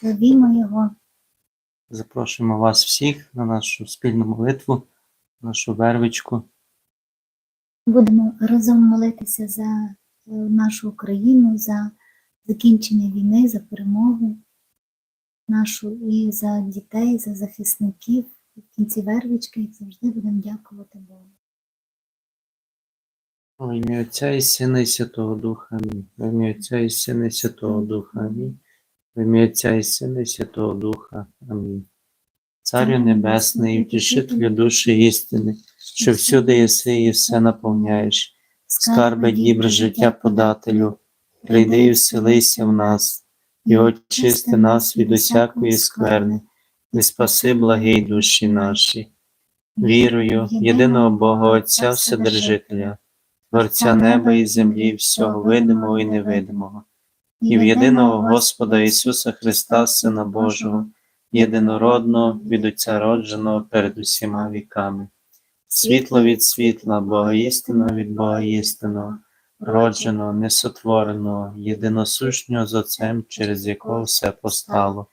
Славімо Його. Запрошуємо вас всіх на нашу спільну молитву, нашу вервичку. Будемо разом молитися за е, нашу Україну, за закінчення війни, за перемогу нашу і за дітей, за захисників. В кінці вервички, як завжди, будемо дякувати Богу. В ім'я Отця і Сина і Святого Духа. Амінь. Ім'я Отця і Сина і Святого Духа. Амінь. В ім'я Отця і Сина і Святого Духа. Амінь. Царю Небесний, утішителю душі істини, що всюди єси і все наповняєш, скарби дібр життя подателю, прийди і вселися в нас, і очисти нас від усякої скверни, і спаси благий душі наші. Вірую єдиного Бога Отця Вседержителя, Творця неба і землі, всього видимого і невидимого, і в єдиного Господа Ісуса Христа, Сина Божого, єдинородного, від Отця родженого перед усіма віками. Світло від світла, Бога істина від Бога істинного, родженого, несотвореного, єдиносущного з Отцем, через якого все постало.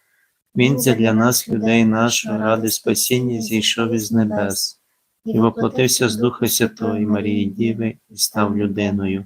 Він це для нас, людей нашого, ради спасіння, зійшов із небес, і воплотився з Духа Святої Марії Діви і став людиною,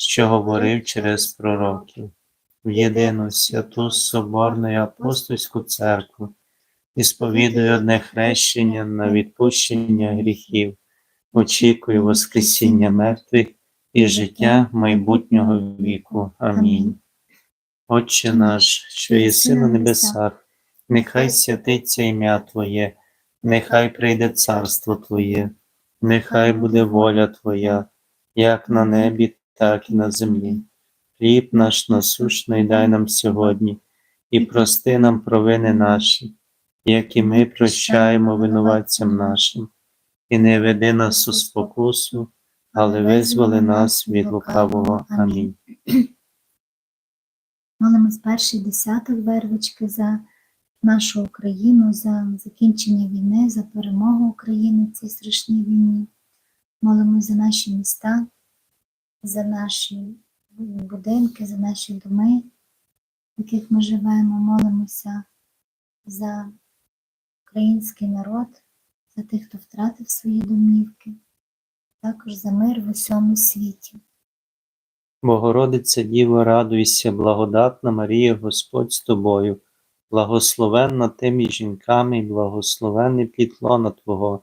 що говорив через пророків, в єдину святу Соборну і апостольську церкву, і сповідую одне хрещення на відпущення гріхів, очікую Воскресіння мертвих і життя майбутнього віку. Амінь. Отче наш, що єси на небесах, нехай святиться ім'я Твоє, нехай прийде царство Твоє, нехай буде воля Твоя, як на небі, так і на землі. Хліб наш насущний дай нам сьогодні, і прости нам провини наші, як і ми прощаємо винуватцям нашим, і не веди нас у спокусу, але визволи нас від лукавого. Амінь. Молимось перший десяток вервички за нашу Україну, за закінчення війни, за перемогу України в цій страшній війні. Молимось за наші міста, за наші будинки, за наші доми, в яких ми живемо. Молимося за український народ, за тих, хто втратив свої домівки, також за мир в усьому світі. Богородице Діво, радуйся, благодатна Марія, Господь з тобою, благословенна ти між жінками, і благословенний плід лона Твого,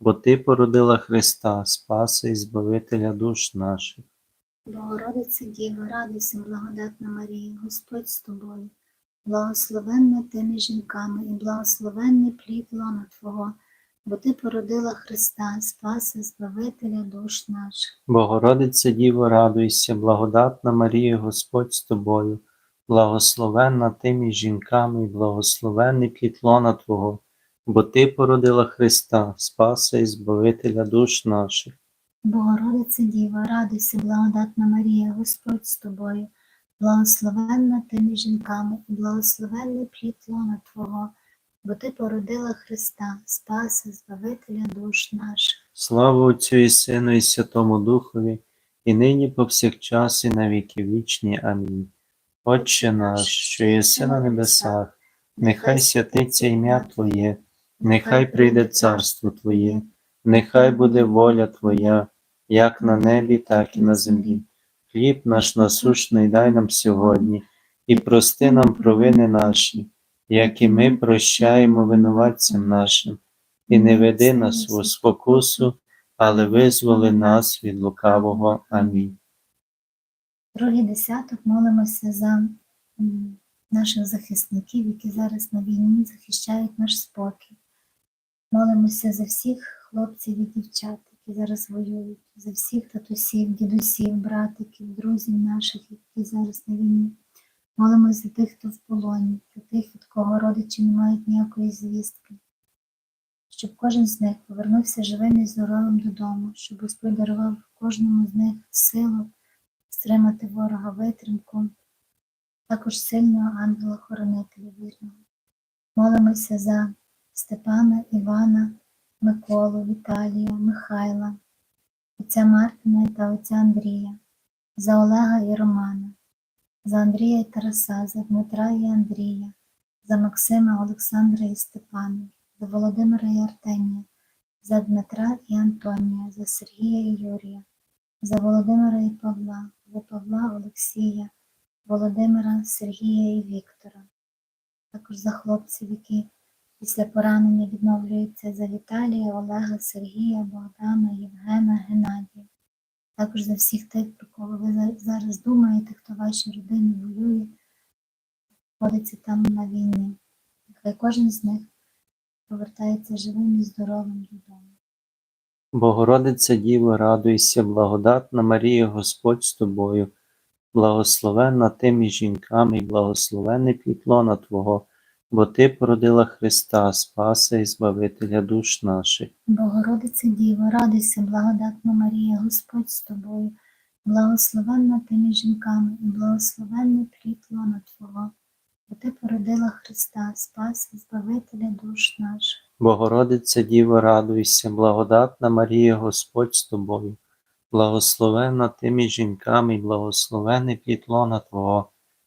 бо Ти породила Христа, Спаса і Збавителя душ наших. Богородице Діво, радуйся, благодатна Марія, Господь з тобою, благословенна ти між жінками, і благословенний плід лона Твого, бо ти породила Христа, Спаса, Збавителя душ наших. Богородице Діво, радуйся, благодатна Марія, Господь з тобою, благословенна ти між жінками, і благословенний плід лона Твого, бо ти породила Христа, Спаса і Збавителя душ наших. Богородице Діва, радуйся, благодатна Марія, Господь з тобою, благословенна ти між жінками, і благословенний плід лона Твого, бо ти породила Христа, Спаса, Збавителя душ наших. Слава Отцю і Сину, і Святому Духові, і нині повсякчас, і на віки вічні. Амінь. Отче наш, що єси на небесах, нехай святиться ім'я Твоє, нехай прийде царство Твоє, нехай буде воля Твоя, як на небі, так і на землі. Хліб наш насущний дай нам сьогодні, і прости нам провини наші, як і ми прощаємо винуватцям нашим, і не веди нас у спокусу, але визволи нас від лукавого. Амінь. Другий десяток молимося за наших захисників, які зараз на війні захищають наш спокій. Молимося за всіх хлопців і дівчат, які зараз воюють, за всіх татусів, дідусів, братиків, друзів наших, які зараз на війні. Молимося за тих, хто в полоні, за тих, від кого родичі не мають ніякої звістки. Щоб кожен з них повернувся живим і здоровим додому, щоб Господь дарував кожному з них силу стримати ворога витримку, також сильного ангела-хоронителя вірного. Молимося за Степана, Івана, Миколу, Віталія, Михайла, отця Мартина та отця Андрія, за Олега і Романа, за Андрія і Тараса, за Дмитра і Андрія, за Максима, Олександра і Степана, за Володимира і Артемія, за Дмитра і Антонія, за Сергія і Юрія, за Володимира і Павла, за Павла Олексія, Володимира, Сергія і Віктора, також за хлопців, які після поранення відновлюються за Віталія, Олега, Сергія, Богдана, Євгена, Геннадія. Також за всіх тих, про кого ви зараз думаєте, хто ваші родини воює, знаходиться там на війні. Нехай кожен з них повертається живим і здоровим додому. Богородице Діво, радуйся, благодатна Марія, Господь з тобою, благословенна ти між жінками, і благословенний плід лона Твого, бо ти породила Христа, Спаса і Збавителя душ наших. Богородице Діво, радуйся, благодатна Марія, Господь з тобою, благословенна ти між жінками, і благословенний плід лона Твого, бо ти породила Христа, Спаса, і Збавителя душ наших. Богородице Діво, радуйся, благодатна Марія, Господь з тобою, благословенна ти між жінками, і благословенний плід лона Твого,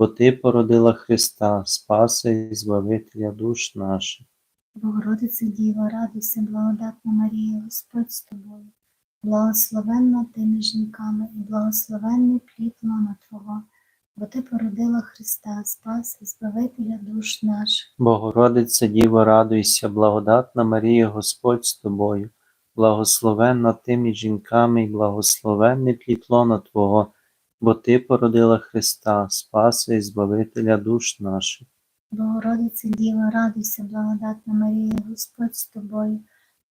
бо ти породила Христа, Спаса і Збавителя душ наших. Богородице Діва, радуйся, благодатна Марія, Господь з тобою, благословенна ти між жінками, і благословенний плід лона Твого, бо ти породила Христа, Спаса, Збавителя душ наших. Богородице Діво, радуйся, благодатна Марія, Господь з тобою, благословенна ти між жінками, і благословенний плід лона Твого, бо ти породила Христа, Спаса і Збавителя душ наших. Богородице Діва, радуйся, благодатна Марія, Господь з тобою,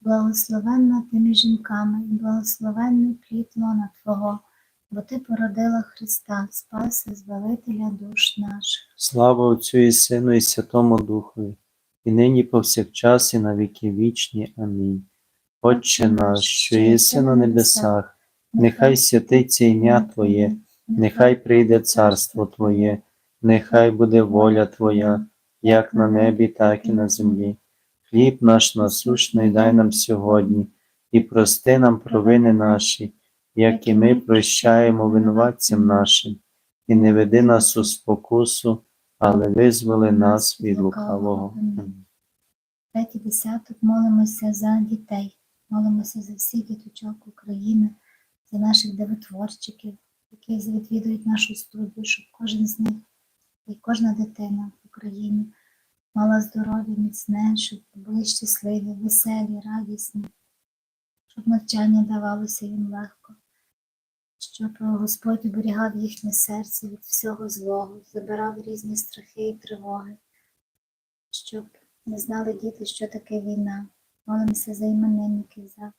благословенна ти між жінками, і благословенний плід лона Твого, бо ти породила Христа, Спаса, Збавителя душ наших. Слава Отцю і Сину, і Святому Духові, і нині повсякчас, і на віки вічні. Амінь. Отче наш, що єси на небесах, нехай святиться ім'я Твоє, нехай прийде царство Твоє, нехай буде воля Твоя, як на небі, так і на землі. Хліб наш насущний дай нам сьогодні, і прости нам провини наші, як і ми прощаємо винуватцям нашим, і не веди нас у спокусу, але визволи нас від лукавого. Третій десяток. Молимося за дітей, молимося за всіх діточок України, за наших девотворчиків, які відвідують нашу студію, щоб кожен з них і кожна дитина в Україні мала здоров'я, міцне, щоб були щасливі, веселі, радісні, щоб навчання давалося їм легко, щоб Господь оберігав їхнє серце від всього злого, забирав різні страхи і тривоги, щоб не знали діти, що таке війна. Молимося за іменинників, за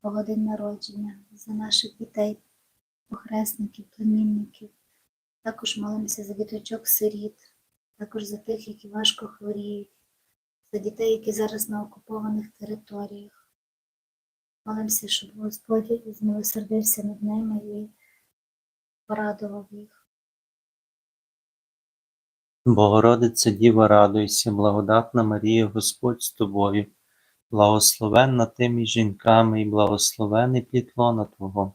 погодин народження, за наших дітей, похресників, племінників. Також молимося за діточок сиріт, також за тих, які важко хворіють, за дітей, які зараз на окупованих територіях. Молимося, щоб Господь змилосердився над ними і порадував їх. Богородице Діва, радуйся, благодатна Марія, Господь з тобою, благословенна ти між жінками і благословений плід лона Твого,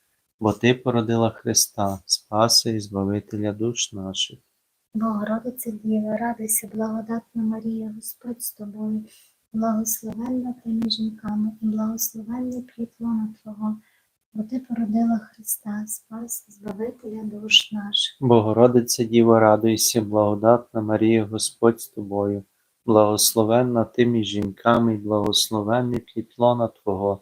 бо Ти породила Христа, Спаса і Збавителя душ наших. Богородице Діва, радуйся, благодатна Марія, Господь з тобою, благословенна ти між жінками, і благословенний плід лона Твого, бо ти породила Христа, Спас, і Збавителя душ наших. Богородице Діво, радуйся, благодатна Марія, Господь з тобою, благословенна ти між жінками і благословений плід лона Твого,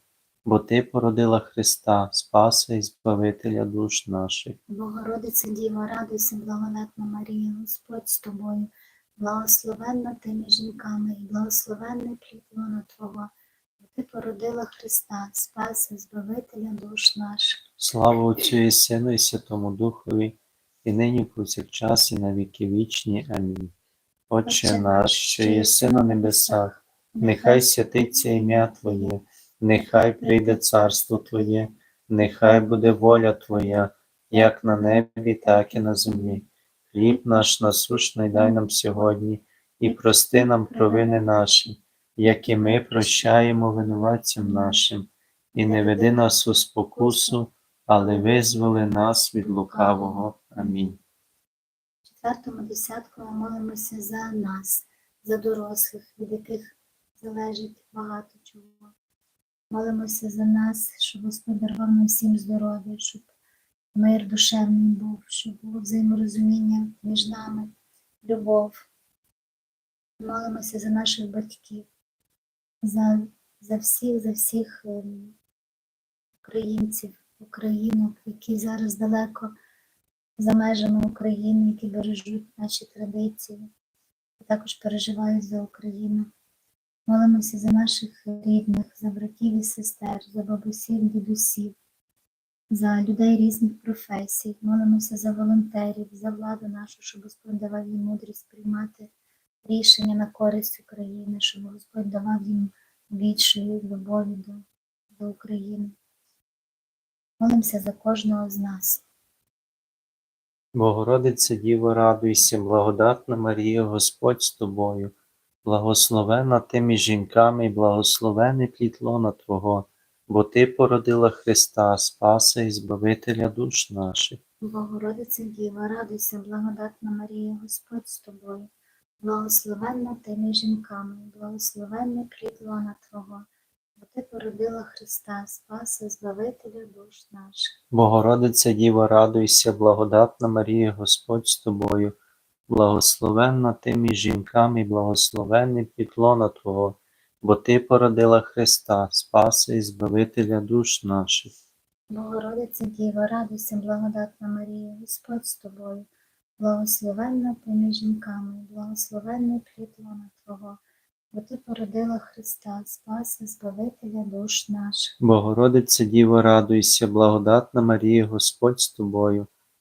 бо Ти породила Христа, Спаса і Збавителя душ наших. Богородице Діва, радуйся, благодатна Марія, Господь з тобою, благословенна ти між жінками, і благословенний плід лона Твого, бо ти породила Христа, Спаса, і Збавителя душ наших. Слава Отцю і Сину і Святому Духові, і нині повсякчас і на віки вічні. Амінь. Отче наш, що єси на небесах, нехай святиться ім'я Твоє, нехай прийде царство Твоє, нехай буде воля Твоя, як на небі, так і на землі. Хліб наш насущний дай нам сьогодні, і прости нам провини наші, як і ми прощаємо винуватцям нашим, і не веди нас у спокусу, але визволи нас від лукавого. Амінь. В четвертому десятку ми молимося за нас, за дорослих, від яких залежить багато чого. Молимося за нас, щоб Господь дарував нам всім здоров'я, щоб мир душевний був, щоб було взаєморозуміння між нами, любов. Молимося за наших батьків, за, за всіх, за всіх ем, українців, українок, які зараз далеко за межами України, які бережуть наші традиції, і також переживають за Україну. Молимося за наших рідних, за братів і сестер, за бабусів, дідусів, за людей різних професій, молимося за волонтерів, за владу нашу, щоб Господь давав їм мудрість приймати рішення на користь України, щоб Господь давав їм більшої любові до, до України. Молимося за кожного з нас. Богородице Діво, радуйся, благодатна Марія, Господь з тобою, благословена ти між жінками, і благословений плід лона Твого, бо Ти породила Христа, Спаса і Збавителя душ наших. Богородице Діва, радуйся, благодатна Марія, Господь з тобою, благословенна ти між жінками, благословенний плід лона Твого, бо ти породила Христа, Спаса, Збавителя душ наших. Богородице Діво, радуйся, благодатна Марія, Господь з тобою, благословенна ти між жінками, і благословенний плід лона Твого, бо Ти породила Христа, Спаса і Збавителя душ наших. Богородице Діва, радуйся, благодатна Марія, Господь з тобою, благословенна ти між жінками, благословенний плід лона Твого, бо ти породила Христа, Спаса, Збавителя душ наших. Богородице Діво, радуйся, благодатна Марія, Господь з тобою,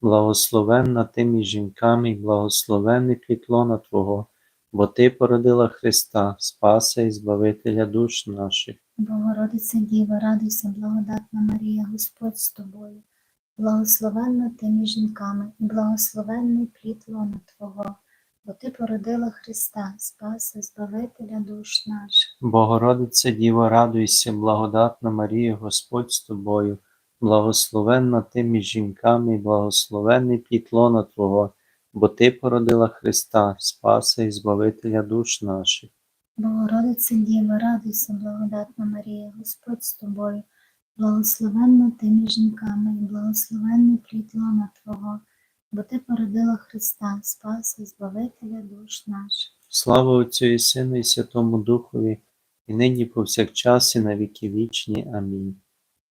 благословенна ти між жінками, і благословенний плід Твого, бо Ти породила Христа, Спаса і Збавителя душ наших. Богородице Діва, радуйся, благодатна Марія, Господь з тобою, благословенна ти між жінками, і благословенний плід лона Твого, бо ти породила Христа, Спаса, Збавителя душ наших. Богородице Діво, радуйся, благодатна Марія, Господь з тобою, благословенна ти між жінками, і благословенний плід лона Твого, бо Ти породила Христа, Спаса і Збавителя душ наших. Богородице Діва, радуйся, благодатна Марія, Господь з тобою, благословенна ти між жінками, і благословенний плід лона Твого, бо ти породила Христа, Спаса, і Збавителя душ наших. Слава Отцю і Сину і Святому Духові, і нині повсякчас і на віки вічні. Амінь.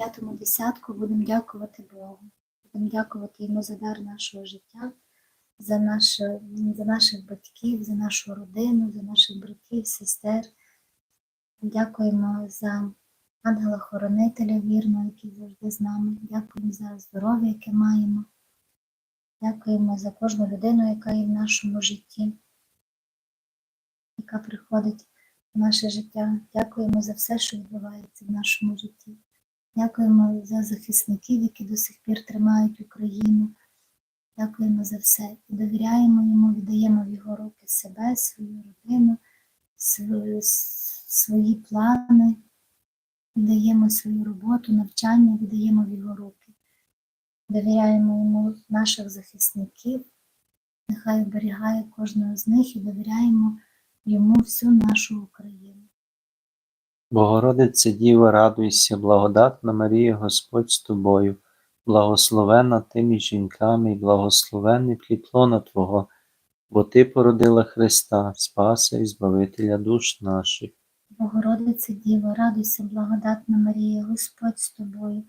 П'ятому десятку будемо дякувати Богу. Будемо дякувати йому за дар нашого життя, за, наше, за наших батьків, за нашу родину, за наших братів, сестер. Дякуємо за ангела-хоронителя вірного, який завжди з нами. Дякуємо за здоров'я, яке маємо. Дякуємо за кожну людину, яка є в нашому житті, яка приходить в наше життя. Дякуємо за все, що відбувається в нашому житті. Дякуємо за захисників, які до сих пір тримають Україну. Дякуємо за все. Довіряємо йому, віддаємо в його руки себе, свою родину, свої, свої плани, віддаємо свою роботу, навчання, віддаємо в його руки. Довіряємо йому наших захисників, нехай оберігає кожного з них і довіряємо йому всю нашу Україну. Богородице Діво, радуйся, благодатна Марія, Господь з тобою, благословенна ти між жінками, і благословенний плід Твого, бо Ти породила Христа, Спаса і Збавителя душ наших. Богородице Діво, радуйся, благодатна Марія, Господь з тобою,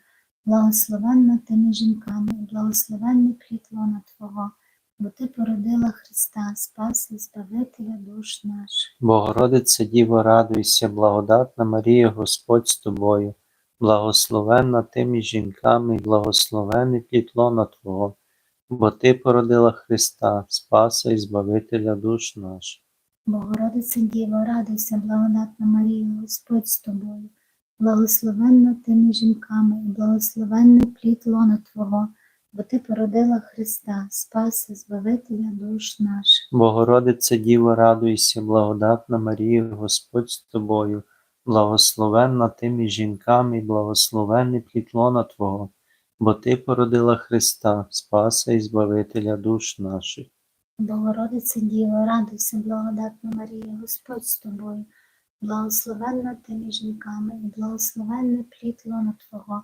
благословенна ти між жінками, і благословенний плід Твого, бо ти породила Христа, Спаса, і Збавителя душ наших. Богородице Діво, радуйся, благодатна Марія, Господь з тобою, благословенна ти між жінками, і благословенний плід Твого, бо Ти породила Христа, Спаса і Збавителя душ наших. Богородице Діво, радуйся, благодатна Марія, Господь з тобою, благословенна ти між жінками, і благословенний плід лона Твого, бо Ти породила Христа, Спаса, Збавителя душ наших. Богородице Діво, радуйся, благодатна Марія, Господь з тобою, благословенна ти між жінками, і благословенний плід лона Твого, бо Ти породила Христа, Спаса і Збавителя душ наших. Богородице Діво, радуйся, благодатна Марія, Господь з тобою, благословенна ти між жінками, і благословенний плід лона Твого,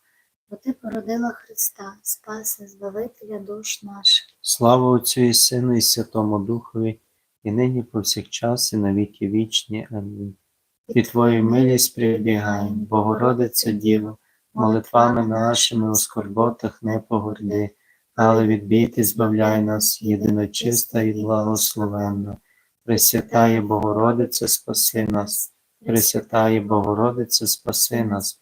бо Ти породила Христа, Спаса, Збавителя душ наших. Слава Отцю і Сину, і Святому Духові, і нині повсякчас, і на віки вічні. Амінь. І Твою милість прибігаємо, Богородице Діво, молитвами нашими у скорботах не погорди, але відбійте, збавляй нас, єдиночиста і благословенна. Пресвятає Богородице, спаси нас, Пресвятає Богородице, спаси нас,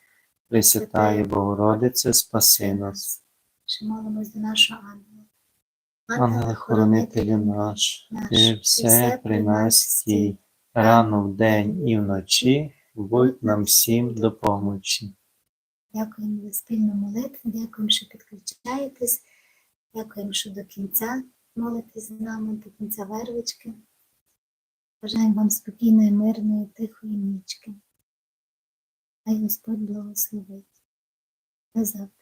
Пресвятає Богородице, спаси нас. Ще молимось до нашого ангела. Ангеле хоронителю наш, ти все при нас стій, рано вдень і вночі, будь нам всім допомочі. Дякуємо за спільну молитву, дякуємо, що підключаєтесь, дякуємо, що до кінця молитесь з нами, до кінця вервички. Бажаємо вам спокійної, мирної, тихої нічки. Хай Господь благословить. До завтра.